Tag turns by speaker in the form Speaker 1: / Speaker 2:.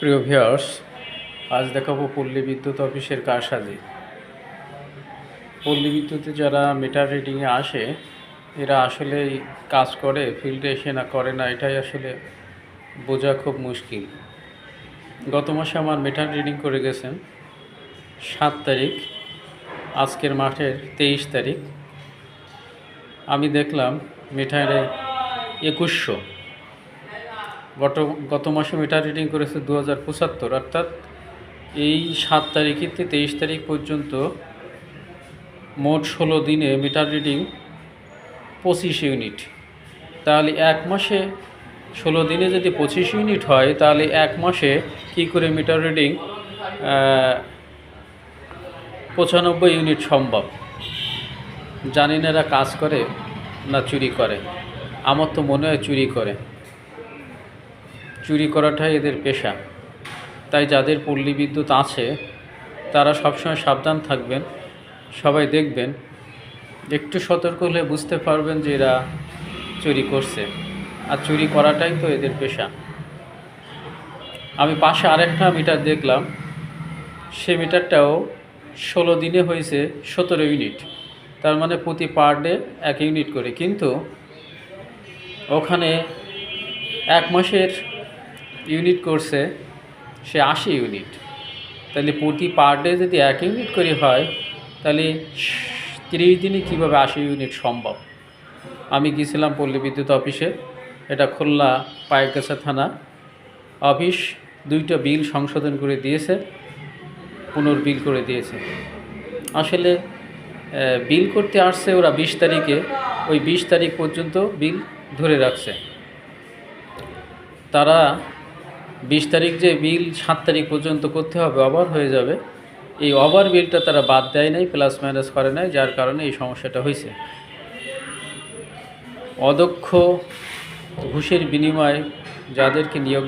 Speaker 1: প্রিয় ভিউয়ার্স আজ দেখাবো পল্লী বিদ্যুৎ অফিসের কারসাজি। পল্লী বিদ্যুতে যারা মিটার রিডিংয়ে আসে, এরা আসলে কাজ করে ফিল্ডে এসে না করে না, এটাই আসলে বোঝা খুব মুশকিল। গত মাসে আমার মিটার রিডিং করে গেছেন, সাত তারিখ, আজকের মাসের তেইশ তারিখ। আমি দেখলাম মিটারে একুশশো। গত গত মাসে মিটার রিডিং করেছে দু হাজার পঁচাত্তর, অর্থাৎ এই সাত তারিখেতে তেইশ তারিখ পর্যন্ত মোট ষোলো দিনে মিটার রিডিং পঁচিশ ইউনিট তাহলে এক মাসে ষোলো দিনে যদি পঁচিশ ইউনিট হয়, তাহলে এক মাসে কি করে মিটার রিডিং পঁচানব্বই ইউনিট সম্ভব? জানি না এরা কাজ করে না চুরি করে। আমার তো মনে হয় চুরি করে। চুরি করাটাই এদের পেশা। তাই যাদের পল্লী বিদ্যুৎ আছে, তারা সবসময় সাবধান থাকবেন, সবাই দেখবেন, একটু সতর্ক হলে বুঝতে পারবেন যে এরা চুরি করছে। আর চুরি করাটাই তো এদের পেশা। আমি পাশে আরেকটা মিটার দেখলাম, সে মিটারটাও ষোলো দিনে হয়েছে সতেরো ইউনিট। তার মানে প্রতি পার ডে এক ইউনিট করে। কিন্তু ওখানে এক মাসের ইউনিট করছে সে আশি ইউনিট তাহলে প্রতি পার ডে যদি এক ইউনিট করে হয়, তাহলে তিরিশ দিনে কীভাবে আশি ইউনিট সম্ভব? আমি গিয়েছিলাম পল্লী বিদ্যুৎ অফিসে, এটা খুলনা পায়গাছা থানা অফিস, দুইটা বিল সংশোধন করে দিয়েছে পুনর্বিল করে দিয়েছে। আসলে বিল করতে আসছে ওরা বিশ তারিখে, ওই বিশ তারিখ পর্যন্ত বিল ধরে রাখছে। তারা বিশ তারিখ যে বিল, সাত তারিখ পর্যন্ত করতে হবে, ওভার হয়ে যাবে। এই ওভার বিলটা তারা বাদ দেয় নাই, প্লাস মাইনাস করে নাই, যার কারণে এই সমস্যাটা হয়েছে। অদক্ষ ঘুষের বিনিময়ে যাদেরকে নিয়োগ